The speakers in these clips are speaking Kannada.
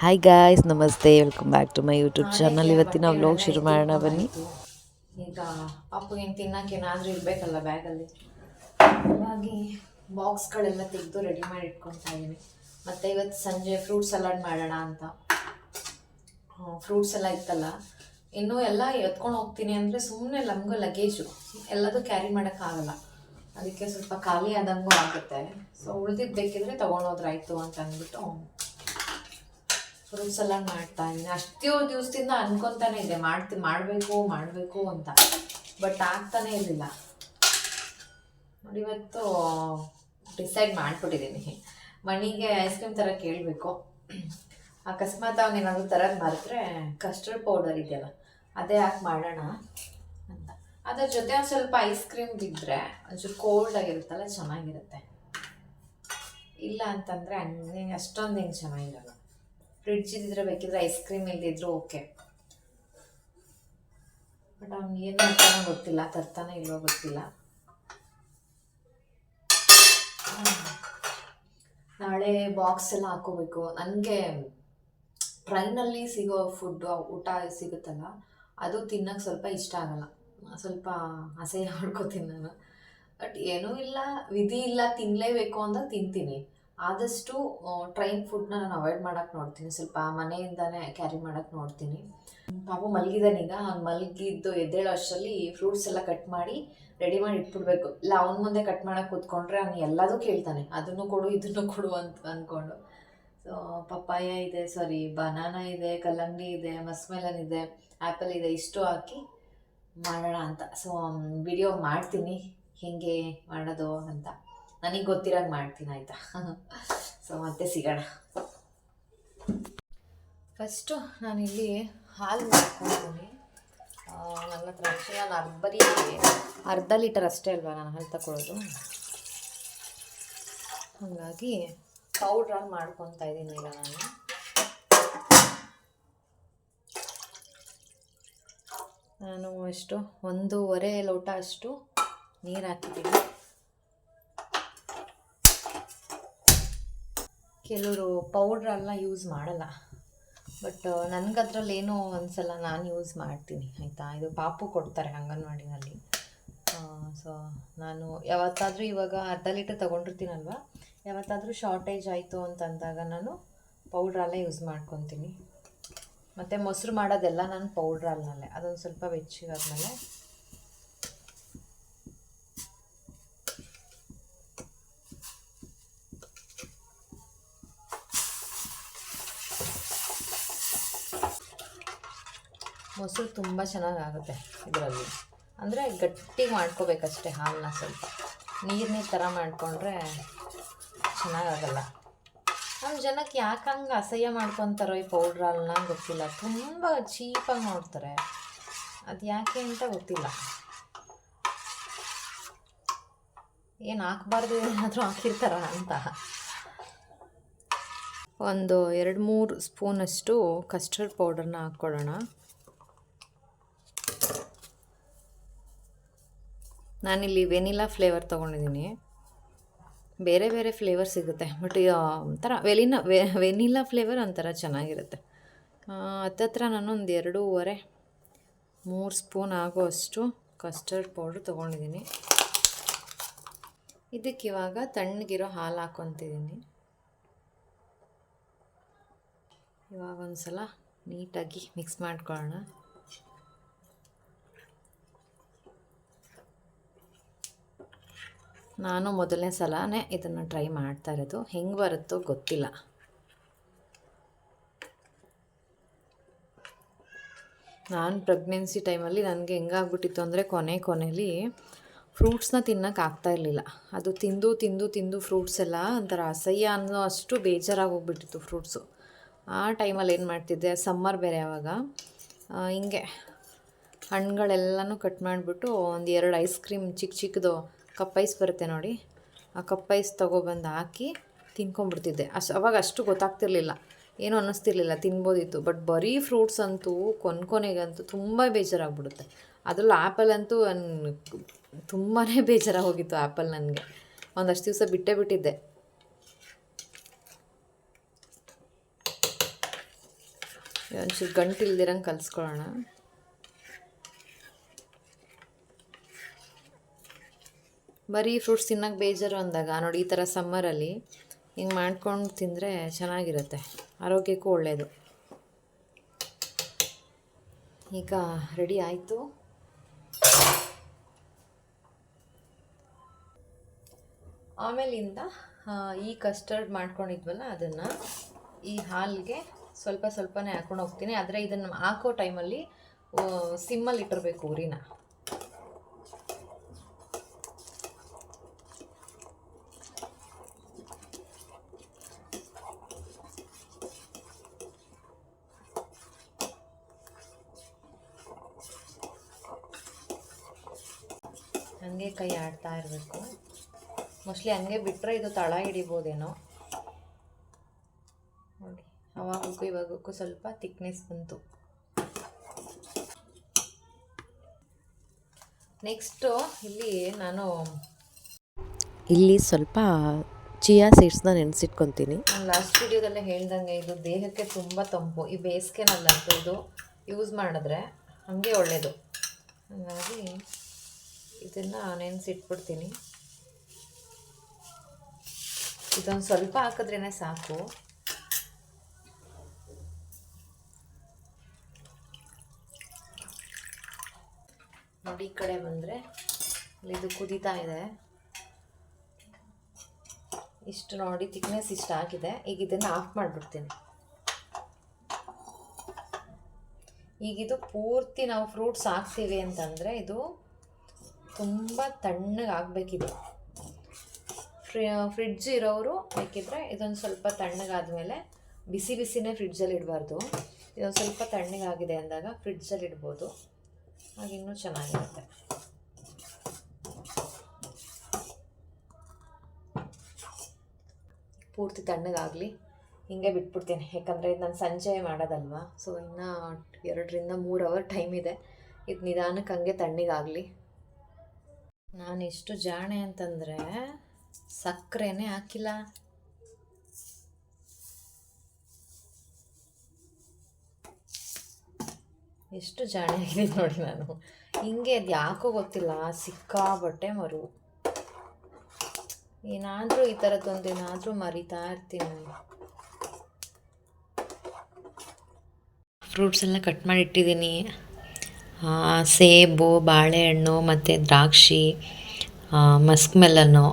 ಹಾಯ್ ಗಾಯ್ಸ್ ನಮಸ್ತೆ. Welcome back to my YouTube channel ಇವತ್ತಿನ ವ್ಲಾಗ್ ಶುರು ಮಾಡೋಣ ಬನ್ನಿ. ಈಗ ಪಾಪು ಏನು ತಿನ್ನಕ್ಕೆ ಏನಾದರೂ ಇರಬೇಕಲ್ಲ ಬ್ಯಾಗಲ್ಲಿ. ಹಾಗಾಗಿ ಬಾಕ್ಸ್ಗಳೆಲ್ಲ ತೆಗೆದು ರೆಡಿ ಮಾಡಿ ಇಟ್ಕೊತಾ ಇದ್ದೀನಿ. ಮತ್ತು ಇವತ್ತು ಸಂಜೆ ಫ್ರೂಟ್ ಸಲಾಡ್ ಮಾಡೋಣ ಅಂತ. ಫ್ರೂಟ್ಸ್ ಎಲ್ಲ ಇತ್ತಲ್ಲ. ಇನ್ನೂ ಎಲ್ಲ ಎತ್ಕೊಂಡು ಹೋಗ್ತೀನಿ ಅಂದರೆ ಸುಮ್ಮನೆ ನಮಗೂ ಲಗೇಜು ಎಲ್ಲದೂ ಕ್ಯಾರಿ ಮಾಡೋಕ್ಕಾಗಲ್ಲ ಅದಕ್ಕೆ ಸ್ವಲ್ಪ ಖಾಲಿ ಆದಂಗೂ ಆಗುತ್ತೆ. ಸೊ ಉಳಿದಿದ್ದು ಬೇಕಿದ್ರೆ ತೊಗೊಂಡೋದ್ರಾಯ್ತು ಅಂತ ಅಂದ್ಬಿಟ್ಟು ಸಲ ಮಾಡ್ತಾ ಇದ್ದೀನಿ. ಅಷ್ಟು ದಿವಸದಿಂದ ಅನ್ಕೊಂತಾನೆ ಇದೆ. ಮಾಡ್ತಿ, ಮಾಡಬೇಕು ಮಾಡಬೇಕು ಅಂತ. ಬಟ್ ಆಗ್ತಾನೆ ಇರಲಿಲ್ಲ. ನೋಡಿ ಇವತ್ತು ಡಿಸೈಡ್ ಮಾಡಿಬಿಟ್ಟಿದ್ದೀನಿ. ಮಣಿಗೆ ಐಸ್ ಕ್ರೀಮ್ ಥರ ಕೇಳಬೇಕು ಅಕಸ್ಮಾತ್ ಅವನೇನಾದ್ರು ತರೋದು ಮರೆತ್ರೆ ಕಸ್ಟರ್ಡ್ ಪೌಡರ್ ಇದೆಯಲ್ಲ, ಅದೇ ಹಾಕಿ ಮಾಡೋಣ ಅಂತ. ಅದ್ರ ಜೊತೆ ಒಂದು ಸ್ವಲ್ಪ ಐಸ್ ಕ್ರೀಮ್ ಬಿದ್ದರೆ ಒಂಚೂರು ಕೋಲ್ಡ್ ಆಗಿರುತ್ತಲ್ಲ, ಚೆನ್ನಾಗಿರುತ್ತೆ. ಇಲ್ಲ ಅಂತಂದರೆ ಹಂಗೆ ಅಷ್ಟೊಂದು ಏನು ಚೆನ್ನಾಗಿರಲ್ಲ. ಫ್ರಿಡ್ಜ್ ಇದ್ದಿದ್ರೆ ಬೇಕಿದ್ರೆ ಐಸ್ ಕ್ರೀಮ್ ಇಲ್ದಿದ್ರು ಓಕೆ ಬಟ್ ಅವ್ನು ಏನು ಮಾಡ್ತಾನೋ ಗೊತ್ತಿಲ್ಲ, ತರ್ತಾನೆ ಇಲ್ವೋ ಗೊತ್ತಿಲ್ಲ. ನಾಳೆ ಬಾಕ್ಸ್ ಎಲ್ಲ ಹಾಕೋಬೇಕು. ನನಗೆ ಟ್ರೈನಲ್ಲಿ ಸಿಗೋ ಫುಡ್ ಊಟ ಸಿಗುತ್ತಲ್ಲ, ಅದು ತಿನ್ನಕ್ಕೆ ಸ್ವಲ್ಪ ಇಷ್ಟ ಆಗಲ್ಲ. ಸ್ವಲ್ಪ ಅಸಹ್ಯ ಮಾಡ್ಕೋತೀನಿ ನಾನು ಬಟ್ ಏನೂ ಇಲ್ಲ, ವಿಧಿ ಇಲ್ಲ ತಿನ್ನಲೇಬೇಕು ಅಂತ ತಿಂತೀನಿ. ಆದಷ್ಟು ಟ್ರೈನ್ ಫುಡ್ನ ನಾನು ಅವಾಯ್ಡ್ ಮಾಡೋಕ್ಕೆ ನೋಡ್ತೀನಿ. ಸ್ವಲ್ಪ ಮನೆಯಿಂದನೇ ಕ್ಯಾರಿ ಮಾಡೋಕ್ಕೆ ನೋಡ್ತೀನಿ. ಪಾಪ ಮಲಗಿದಾನೀಗ ಅವ್ನು ಮಲಗಿದ್ದು ಎದ್ದೇಳೋ ಅಷ್ಟರಲ್ಲಿ ಫ್ರೂಟ್ಸ್ ಎಲ್ಲ ಕಟ್ ಮಾಡಿ ರೆಡಿ ಮಾಡಿ ಇಟ್ಬಿಡ್ಬೇಕು. ಇಲ್ಲ, ಅವ್ನ ಮುಂದೆ ಕಟ್ ಮಾಡೋಕೆ ಕೂತ್ಕೊಂಡ್ರೆ ಅವ್ನು ಎಲ್ಲದೂ ಕೇಳ್ತಾನೆ. ಅದನ್ನು ಕೊಡು, ಇದನ್ನು ಕೊಡು ಅಂತ ಅಂದ್ಕೊಂಡು ಸೊ ಪಪ್ಪಾಯ ಇದೆ ಸಾರಿ ಬನಾನಾ ಇದೆ, ಕಲ್ಲಂಗಡಿ ಇದೆ ಮಸ್ಮೆಲನ್ ಇದೆ ಆ್ಯಪಲ್ ಇದೆ, ಇಷ್ಟು ಹಾಕಿ ಮಾಡೋಣ ಅಂತ. ಸೊ ವಿಡಿಯೋ ಮಾಡ್ತೀನಿ. ಹೇಗೆ ಮಾಡೋದು ಅಂತ. ನನಗೆ ಗೊತ್ತಿರಂಗೆ ಮಾಡ್ತೀನಿ, ಆಯಿತಾ? ಸೊ ಮತ್ತೆ ಸಿಗೋಣ. ಫಸ್ಟು ನಾನಿಲ್ಲಿ ಹಾಲು ಮಾಡ್ಕೊತೀನಿ ನನ್ನ ಹತ್ರ ಆ್ಯಕ್ಚುಲಿ ನಾನು ಅರ್ಧ ಅರ್ಧ ಲೀಟರ್ ಅಷ್ಟೇ ಅಲ್ವಾ ನಾನು ಹಾಲು ತಗೊಳ್ಳೋದು ಹಾಗಾಗಿ ಪೌಡ್ರಾಗಿ ಮಾಡ್ಕೊತಾ ಇದ್ದೀನಿ ಈಗ ನಾನು. ನಾನು ಎಷ್ಟು, ಒಂದೂವರೆ ಲೋಟ ಅಷ್ಟು ನೀರು ಹಾಕಿದ್ದೀನಿ. ಕೆಲವರು ಪೌಡ್ರೆಲ್ಲ ಯೂಸ್ ಮಾಡಲ್ಲ. ಬಟ್ ನನಗದ್ರಲ್ಲಿ ಏನೋ ಒಂದ್ಸಲ ನಾನು ಯೂಸ್ ಮಾಡ್ತೀನಿ, ಆಯಿತಾ? ಇದು ಪಾಪು ಕೊಡ್ತಾರೆ ಅಂಗನವಾಡಿನಲ್ಲಿ. ಸೊ ನಾನು ಯಾವತ್ತಾದರೂ ಇವಾಗ ಅರ್ಧ ಲೀಟರ್ ತೊಗೊಂಡಿರ್ತೀನಲ್ವ? ಯಾವತ್ತಾದರೂ ಶಾರ್ಟೇಜ್ ಆಯಿತು ಅಂತಂದಾಗ ನಾನು ಪೌಡ್ರಲ್ಲೇ ಯೂಸ್ ಮಾಡ್ಕೊತೀನಿ. ಮತ್ತು ಮೊಸರು ಮಾಡೋದೆಲ್ಲ ನಾನು ಪೌಡ್ರಲ್ಲೇ ಅದೊಂದು ಸ್ವಲ್ಪ ಬೆಚ್ಚಗಾದ್ಮೇಲೆ ಮೊಸರು ತುಂಬ ಚೆನ್ನಾಗಾಗುತ್ತೆ ಇದರಲ್ಲಿ. ಅಂದರೆ ಗಟ್ಟಿಗೆ ಮಾಡ್ಕೋಬೇಕಷ್ಟೆ ಹಾಲನ್ನ ಸ್ವಲ್ಪ. ನೀರನ್ನೇ ನೀರು ಥರ ಮಾಡಿಕೊಂಡ್ರೆ ಚೆನ್ನಾಗಾಗಲ್ಲ. ನಮ್ಮ ಜನಕ್ಕೆ ಯಾಕೆ ಹಂಗೆ ಅಸಹ್ಯ ಮಾಡ್ಕೊತಾರೋ ಈ ಪೌಡ್ರ್ ಹಾಲನ್ನ ಗೊತ್ತಿಲ್ಲ. ತುಂಬ ಚೀಪಾಗಿ ನೋಡ್ತಾರೆ. ಅದು ಯಾಕೆ ಅಂತ ಗೊತ್ತಿಲ್ಲ. ಏನು ಹಾಕ್ಬಾರ್ದು ಏನಾದರೂ ಹಾಕಿರ್ತಾರ ಅಂತ. ಒಂದು ಎರಡು ಮೂರು ಸ್ಪೂನಷ್ಟು ಕಸ್ಟರ್ಡ್ ಪೌಡರ್ನ ಹಾಕ್ಕೊಳ್ಳೋಣ. ನಾನಿಲ್ಲಿ ವೆನಿಲಾ ಫ್ಲೇವರ್ ತೊಗೊಂಡಿದ್ದೀನಿ. ಬೇರೆ ಬೇರೆ ಫ್ಲೇವರ್ ಸಿಗುತ್ತೆ, ಬಟ್ ಒಂಥರ ವೆಲಿನ ವೆನಿಲಾ ಫ್ಲೇವರ್ ಒಂಥರ ಚೆನ್ನಾಗಿರುತ್ತೆ. ಹತ್ತತ್ರ ನಾನು ಒಂದು ಎರಡೂವರೆ, ಮೂರು ಸ್ಪೂನ್ ಆಗೋಷ್ಟು ಕಸ್ಟರ್ಡ್ ಪೌಡ್ರ್ ತೊಗೊಂಡಿದ್ದೀನಿ. ಇದಕ್ಕೆ ಇವಾಗ ತಣ್ಣಗಿರೋ ಹಾಲು ಹಾಕ್ಕೊತಿದ್ದೀನಿ ಇವಾಗ ಒಂದು ಸಲ ನೀಟಾಗಿ ಮಿಕ್ಸ್ ಮಾಡ್ಕೊಳ್ಳೋಣ. ನಾನು ಮೊದಲನೇ ಸಲನೇ ಇದನ್ನು ಟ್ರೈ ಮಾಡ್ತಾ ಇರೋದು. ಹೆಂಗೆ ಬರುತ್ತೋ ಗೊತ್ತಿಲ್ಲ. ನಾನು ಪ್ರೆಗ್ನೆನ್ಸಿ ಟೈಮಲ್ಲಿ ನನಗೆ ಹೆಂಗಾಗ್ಬಿಟ್ಟಿತ್ತು ಅಂದರೆ ಕೊನೆ ಕೊನೆಯಲ್ಲಿ ಫ್ರೂಟ್ಸ್ನ ತಿನ್ನೋಕೆ ಆಗ್ತಾ ಇರಲಿಲ್ಲ. ಅದು ತಿಂದು ತಿಂದು ತಿಂದು ಫ್ರೂಟ್ಸ್ ಎಲ್ಲ ಒಂಥರ ಅಸಹ್ಯ ಅನ್ನೋ ಅಷ್ಟು ಬೇಜಾರಾಗಿ ಹೋಗ್ಬಿಟ್ಟಿತ್ತು ಫ್ರೂಟ್ಸು. ಆ ಟೈಮಲ್ಲಿ ಏನು ಮಾಡ್ತಿದ್ದೆ, ಸಮ್ಮರ್ ಬೇರೆ ಯಾವಾಗ ಹಿಂಗೆ ಹಣ್ಣುಗಳೆಲ್ಲನೂ ಕಟ್ ಮಾಡಿಬಿಟ್ಟು ಒಂದು ಎರಡು ಐಸ್ ಕ್ರೀಮ್ ಚಿಕ್ಕ ಚಿಕ್ಕದು ಕಪ್ ಐಸ್ ಬರುತ್ತೆ ನೋಡಿ. ಆ ಕಪ್ ಐಸ್ ತೊಗೊಬಂದು ಹಾಕಿ ತಿನ್ಕೊಂಡ್ಬಿಡ್ತಿದ್ದೆ. ಅಷ್ಟು ಅವಾಗ ಅಷ್ಟು ಗೊತ್ತಾಗ್ತಿರ್ಲಿಲ್ಲ. ಏನೂ ಅನ್ನಿಸ್ತಿರ್ಲಿಲ್ಲ, ತಿನ್ಬೋದಿತ್ತು. ಬಟ್ ಬರೀ ಫ್ರೂಟ್ಸ್ ಅಂತೂ, ಕೊನೆ ಕೊನೆಗಂತೂ ತುಂಬ ಬೇಜಾರಾಗ್ಬಿಡುತ್ತೆ. ಅದರಲ್ಲೂ ಆ್ಯಪಲ್ ಅಂತೂ ತುಂಬಾ ಬೇಜಾರಾಗಿ ಹೋಗಿತ್ತು ಆ್ಯಪಲ್ ನನಗೆ. ಒಂದಷ್ಟು ದಿವಸ ಬಿಟ್ಟೇ ಬಿಟ್ಟಿದ್ದೆ. ಒಂಚೂರು ಗಂಟಿಲ್ದಿರಂಗೆ ಕಲಿಸ್ಕೊಳ್ಳೋಣ. ಬರೀ ಫ್ರೂಟ್ಸ್ ತಿನ್ನೋಕೆ ಬೇಜಾರು ಅಂದಾಗ, ನೋಡಿ ಈ ಥರ ಸಮ್ಮರಲ್ಲಿ ಹಿಂಗೆ ಮಾಡ್ಕೊಂಡು ತಿಂದರೆ ಚೆನ್ನಾಗಿರುತ್ತೆ. ಆರೋಗ್ಯಕ್ಕೂ ಒಳ್ಳೆಯದು ಈಗ ರೆಡಿ ಆಯಿತು. ಆಮೇಲಿಂದ ಈ ಕಸ್ಟರ್ಡ್ ಮಾಡ್ಕೊಂಡಿದ್ವಲ್ಲ ಅದನ್ನು ಈ ಹಾಲಿಗೆ ಸ್ವಲ್ಪ ಸ್ವಲ್ಪನೇ ಹಾಕೊಂಡು ಹೋಗ್ತೀನಿ. ಆದರೆ ಇದನ್ನು ಹಾಕೋ ಟೈಮಲ್ಲಿ ಸಿಮ್ಮಲ್ಲಿ ಇಟ್ಟಿರಬೇಕು ಉರಿನ ಹಂಗೆ ಕೈ ಆಡ್ತಾ ಇರಬೇಕು. ಮೋಸ್ಟ್ಲಿ ಹಂಗೆ ಬಿಟ್ಟರೆ ಇದು ತಳ ಹಿಡಿಬೋದೇನೋ. ನೋಡಿ ಅವಾಗಕ್ಕೂ ಇವಾಗಕ್ಕೂ ಸ್ವಲ್ಪ ತಿಕ್ನೆಸ್ ಬಂತು. ನೆಕ್ಸ್ಟು ಇಲ್ಲಿ ನಾನು ಇಲ್ಲಿ ಸ್ವಲ್ಪ ಚಿಯಾ ಸೀಡ್ಸ್ನ ನೆನೆಸಿಟ್ಕೊತೀನಿ. ನಾನು ಲಾಸ್ಟ್ ವಿಡಿಯೋದಲ್ಲೇ ಹೇಳ್ದಂಗೆ ಇದು ದೇಹಕ್ಕೆ ತುಂಬ ತಂಪು. ಈ ಬೇಸಿಗೆನಲ್ಲಂತೂ ಇದು ಯೂಸ್ ಮಾಡಿದ್ರೆ ಹಾಗೆ ಒಳ್ಳೆಯದು ಹಾಗಾಗಿ ಇದನ್ನು ನೆನೆಸಿಟ್ಬಿಡ್ತೀನಿ. ಇದೊಂದು ಸ್ವಲ್ಪ ಹಾಕಿದ್ರೇ ಸಾಕು. ನೋಡಿ ಈ ಕಡೆ ಬಂದರೆ ಇದು ಕುದೀತಾ ಇದೆ. ಇಷ್ಟು ನೋಡಿ ಥಿಕ್ನೆಸ್ ಇಷ್ಟು ಆಗಿದೆ ಈಗ ಇದನ್ನು ಆಫ್ ಮಾಡಿಬಿಡ್ತೀನಿ. ಈಗ ಇದು ಪೂರ್ತಿ ನಾವು ಫ್ರೂಟ್ಸ್ ಹಾಕ್ತೀವಿ ಅಂತಂದರೆ ಇದು ತುಂಬ ತಣ್ಣಗೆ ಫ್ರಿ ಫ್ರಿಡ್ಜ್ ಇರೋರು ಬೇಕಿದ್ರೆ ಇದೊಂದು ಸ್ವಲ್ಪ ತಣ್ಣಗಾದಮೇಲೆ ಬಿಸಿ ಬಿಸಿನೇ ಫ್ರಿಡ್ಜಲ್ಲಿ ಇಡಬಾರ್ದು. ಇದೊಂದು ಸ್ವಲ್ಪ ತಣ್ಣಗಾಗಿದೆ ಅಂದಾಗ ಫ್ರಿಡ್ಜಲ್ಲಿ ಇಡ್ಬೋದು. ಆಗ ಇನ್ನೂ ಚೆನ್ನಾಗಿರುತ್ತೆ. ಪೂರ್ತಿ ತಣ್ಣಗಾಗಲಿ ಹಿಂಗೆ ಬಿಟ್ಬಿಡ್ತೀನಿ. ಯಾಕಂದರೆ ಇದು ನಾನು ಸಂಜೆ ಮಾಡೋದಲ್ವ ಸೊ ಇನ್ನೂ ಎರಡರಿಂದ ಮೂರು ಅವರ್ ಟೈಮ್ ಇದೆ. ಇದು ನಿಧಾನಕ್ಕೆ ಹಂಗೆ ತಣ್ಣಗಾಗಲಿ ನಾನು ಎಷ್ಟು ಜಾಣೆ ಅಂತಂದರೆ ಸಕ್ಕರೆನೇ ಹಾಕಿಲ್ಲ. ಎಷ್ಟು ಜಾಣೆ ಆಗಿದೆ ನೋಡಿ ನಾನು. ಹಿಂಗೆ ಅದು ಯಾಕೋ ಗೊತ್ತಿಲ್ಲ ಸಿಕ್ಕಾಬಟ್ಟೆ ಮರು. ಏನಾದರೂ ಈ ಥರದ್ದೊಂದು ಏನಾದರೂ ಮರಿತಾ ಇರ್ತೀನಿ. ನಾನು ಫ್ರೂಟ್ಸ್ ಎಲ್ಲ ಕಟ್ ಮಾಡಿ ಇಟ್ಟಿದ್ದೀನಿ. ಆ, ಸೇಬು, ಬಾಳೆಹಣ್ಣು, ಮತ್ತು ದ್ರಾಕ್ಷಿ ಮಸ್ಕ್ ಮೆಲನ್ನು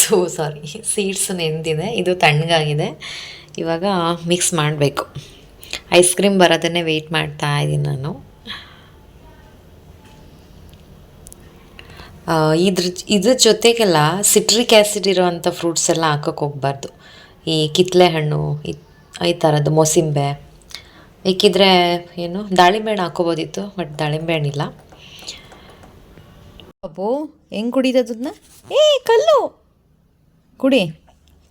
ಸೊ ಸಾರಿ ಸೀಡ್ಸ್ ನೆಂದಿದೆ. ಇದು ತಣ್ಣಗಾಗಿದೆ. ಇವಾಗ ಮಿಕ್ಸ್ ಮಾಡಬೇಕು. ಐಸ್ ಕ್ರೀಮ್ ಬರೋದನ್ನೇ ವೆಯ್ಟ್ ಮಾಡ್ತಾ ಇದ್ದೀನಿ ನಾನು. ಇದ್ರ ಇದ್ರ ಜೊತೆಗೆಲ್ಲ ಸಿಟ್ರಿಕ್ ಆ್ಯಸಿಡ್ ಇರೋವಂಥ ಫ್ರೂಟ್ಸ್ ಎಲ್ಲ ಹಾಕೋಕೆ ಹೋಗ್ಬಾರ್ದು. ಈ ಕಿತ್ತಳೆ ಹಣ್ಣು ಈ ಥರದ್ದು ಮೋಸಿಂಬೆ. ಬೇಕಿದ್ರೆ ಏನು ದಾಳಿಂಬೆ ಹಣ್ಣು ಹಾಕೋಬೋದಿತ್ತು ಬಟ್ ದಾಳಿಂಬೆ ಹಣ್ಣಿಲ್ಲ ಪಾಪು ಹೆಂಗೆ ಕುಡಿದದನ್ನ ಏ, ಕಲ್ಲು! ಕುಡಿ,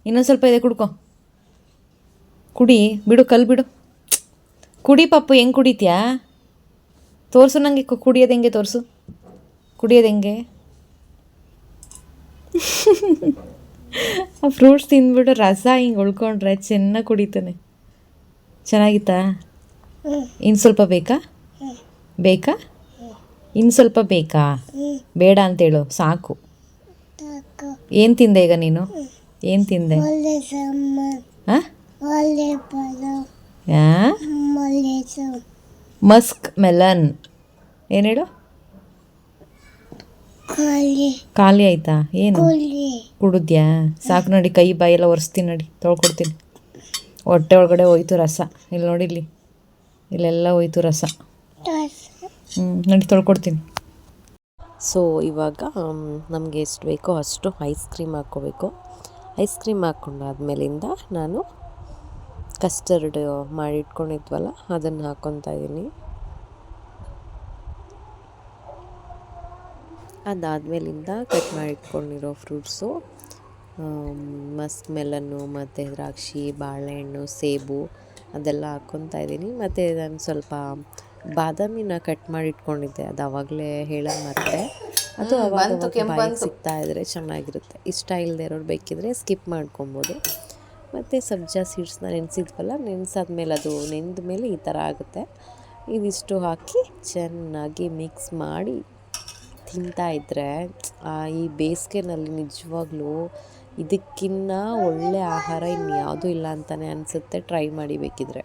ಇನ್ನೊಂದು ಸ್ವಲ್ಪ ಇದೆ ಕುಡ್ಕೊ. ಕುಡಿ, ಬಿಡು, ಕಲ್ಲು ಬಿಡು. ಕುಡಿ ಪಾಪು, ಹೆಂಗೆ ಕುಡಿತೀಯಾ? ತೋರಿಸು ನನಗೆ ಕುಡಿಯೋದು ಹೆಂಗೆ ತೋರಿಸು? ಕುಡಿಯೋದು ಹೆಂಗೆ? ಆ ಫ್ರೂಟ್ಸ್ ತಿಂದ್ಬಿಟ್ಟು ರಸ ಹಿಂಗೆ ಉಳ್ಕೊಂಡ್ರೆ, ಚೆನ್ನಾಗಿ ಕುಡಿತಾನೆ. ಚೆನ್ನಾಗಿತ್ತಾ? ಇನ್ನು ಸ್ವಲ್ಪ ಬೇಕಾ? ಬೇಕಾ? ಇನ್ನು ಸ್ವಲ್ಪ ಬೇಕಾ? ಬೇಡ ಅಂತೇಳು, ಸಾಕು. ಏನು ತಿಂದೆ ಈಗ ನೀನು? ಏನು ತಿಂದೆ? Musk melon. ಏನು ಹೇಳು? ಖಾಲಿ ಆಯ್ತಾ? ಏನು? ಕುಡಿದ್ಯಾ? ಸಾಕು ನೋಡಿ, ಕೈ ಬಾಯೆಲ್ಲ ಒರೆಸ್ತೀನಿ ನೋಡಿ, ತೊಳ್ಕೊಡ್ತೀನಿ. ಹೊಟ್ಟೆ ಒಳಗಡೆ ಹೋಯ್ತು ರಸ. ಇಲ್ಲಿ ನೋಡಿ ಇಲ್ಲಿ ಇಲ್ಲೆಲ್ಲ ಹೋಯ್ತು ರಸ. ಹ್ಞೂ ನೋಡಿ ತೊಳ್ಕೊಡ್ತೀನಿ. ಸೊ ಇವಾಗ ನಮಗೆ ಎಷ್ಟು ಬೇಕೋ ಅಷ್ಟು ಐಸ್ ಕ್ರೀಮ್ ಹಾಕ್ಕೋಬೇಕು. ಐಸ್ ಕ್ರೀಮ್ ಹಾಕ್ಕೊಂಡಾದ್ಮೇಲಿಂದ ನಾನು ಕಸ್ಟರ್ಡ್ ಮಾಡಿಟ್ಕೊಂಡಿದ್ವಲ್ಲ, ಅದನ್ನು ಹಾಕ್ಕೊತಾ ಇದ್ದೀನಿ ಅದಾದಮೇಲಿಂದ ಕಟ್ ಮಾಡಿಟ್ಕೊಂಡಿರೋ ಫ್ರೂಟ್ಸು ಮಸ್ಕ್ ಮೆಲನ್ನು ಮತ್ತು ದ್ರಾಕ್ಷಿ, ಬಾಳೆಹಣ್ಣು, ಸೇಬು ಅದೆಲ್ಲ ಹಾಕ್ಕೊತಾ ಇದ್ದೀನಿ. ಮತ್ತು ನಾನು ಸ್ವಲ್ಪ ಬಾದಾಮಿನ ಕಟ್ ಮಾಡಿ ಇಟ್ಕೊಂಡಿದ್ದೆ. ಅದು ಅವಾಗಲೇ ಹೇಳೋ ಮತ್ತೆ ಅದು ಅವಾಗ. ಸಿಗ್ತಾ ಇದ್ರೆ ಚೆನ್ನಾಗಿರುತ್ತೆ. ಇಷ್ಟ ಇಲ್ಲದೆ ಇರೋರು ಬೇಕಿದ್ರೆ ಸ್ಕಿಪ್ ಮಾಡ್ಕೊಬೋದು. ಮತ್ತು ಸಬ್ಜಾ ಸೀಡ್ಸ್ನ ನೆನೆಸಿದ್ವಲ್ಲ ನೆನೆಸಾದ್ಮೇಲೆ ಅದು ನೆಂದ ಮೇಲೆ ಈ ಥರ ಆಗುತ್ತೆ. ಇದಿಷ್ಟು ಹಾಕಿ ಚೆನ್ನಾಗಿ ಮಿಕ್ಸ್ ಮಾಡಿ ತಿಂತಾ ಇದ್ದರೆ ಈ ಬೇಸಿಗೆನಲ್ಲಿ ನಿಜವಾಗ್ಲೂ ಇದಕ್ಕಿನ್ನ ಒಳ್ಳೆ ಆಹಾರ ಇನ್ಯಾವುದೂ ಇಲ್ಲ ಅಂತಲೇ ಅನಿಸುತ್ತೆ. ಟ್ರೈ ಮಾಡಿ ಬೇಕಿದ್ರೆ.